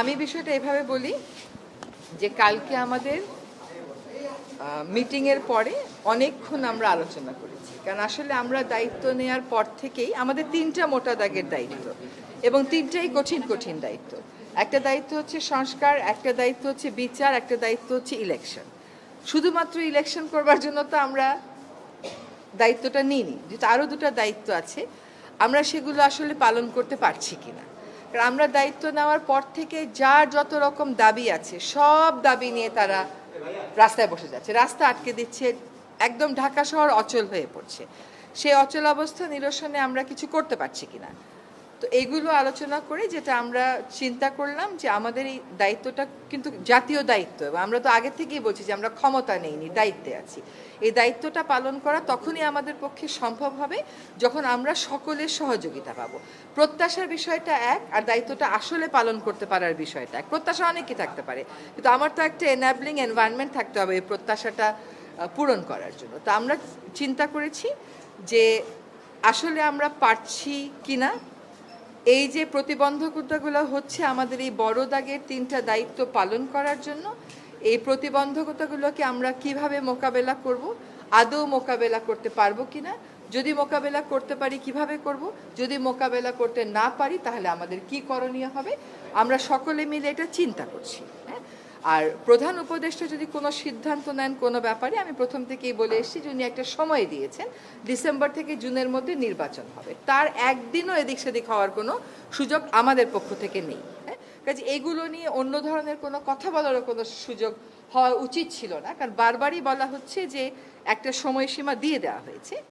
আমি বিষয়টা এভাবে বলি যে কালকে আমাদের মিটিংয়ের পরে অনেকক্ষণ আমরা আলোচনা করেছি। কারণ আসলে আমরা দায়িত্ব নেওয়ার পর থেকেই আমাদের তিনটা মোটা দাগের দায়িত্ব এবং তিনটাই কঠিন কঠিন দায়িত্ব। একটা দায়িত্ব হচ্ছে সংস্কার, একটা দায়িত্ব হচ্ছে বিচার, একটা দায়িত্ব হচ্ছে ইলেকশন শুধুমাত্র ইলেকশন করবার জন্য তো আমরা দায়িত্বটা নিইনি, যেহেতু আরও দুটো দায়িত্ব আছে, আমরা সেগুলো আসলে পালন করতে পারছি কিনা। কারণ আমরা দায়িত্ব নেওয়ার পর থেকে যার যত রকম দাবি আছে, সব দাবি নিয়ে তারা রাস্তায় বসে যাচ্ছে। রাস্তা আটকে দিচ্ছে, একদম ঢাকা শহর অচল হয়ে পড়ছে। সেই অচল অবস্থা নিরসনে আমরা কিছু করতে পারছি কিনা? তো এইগুলো আলোচনা করে যেটা আমরা চিন্তা করলাম যে আমাদের এই দায়িত্বটা কিন্তু জাতীয় দায়িত্ব এবং আমরা তো আগে থেকেই বলছি যে আমরা ক্ষমতা নেইনি, দায়িত্বে আছি। এই দায়িত্বটা পালন করা তখনই আমাদের পক্ষে সম্ভব হবে যখন আমরা সকলের সহযোগিতা পাবো। প্রত্যাশার বিষয়টা এক আর দায়িত্বটা আসলে পালন করতে পারার বিষয়টা এক। প্রত্যাশা অনেকই থাকতে পারে, কিন্তু আমার তো একটা এনাবলিং এনভায়রনমেন্ট থাকতে হবে এই প্রত্যাশাটা পূরণ করার জন্য। তো আমরা চিন্তা করেছি যে আসলে আমরা পারছি কিনা এই যে প্রতিবন্ধকতাগুলো হচ্ছে আমাদের এই বড় দাগের তিনটা দায়িত্ব পালন করার জন্য, এই প্রতিবন্ধকতাগুলোকে আমরা কীভাবে মোকাবেলা করব, আদৌ মোকাবেলা করতে পারব কিনা, যদি মোকাবেলা করতে পারি কীভাবে করব, যদি মোকাবেলা করতে না পারি তাহলে আমাদের কি করণীয় হবে, আমরা সকলে মিলে এটা চিন্তা করছি। আর প্রধান উপদেষ্টা যদি কোনো সিদ্ধান্ত নেন কোনো ব্যাপারে, আমি প্রথম থেকেই বলে এসেছি যে উনি একটা সময় দিয়েছেন, ডিসেম্বর থেকে জুনের মধ্যে নির্বাচন হবে। তার একদিনও এদিক সেদিক হওয়ার কোনো সুযোগ আমাদের পক্ষ থেকে নেই। হ্যাঁ? কাজে এগুলো নিয়ে অন্য ধরনের কোনো কথা বলারও কোনো সুযোগ হওয়া উচিত ছিল না, কারণ বারবারই বলা হচ্ছে যে একটা সময়সীমা দিয়ে দেওয়া হয়েছে।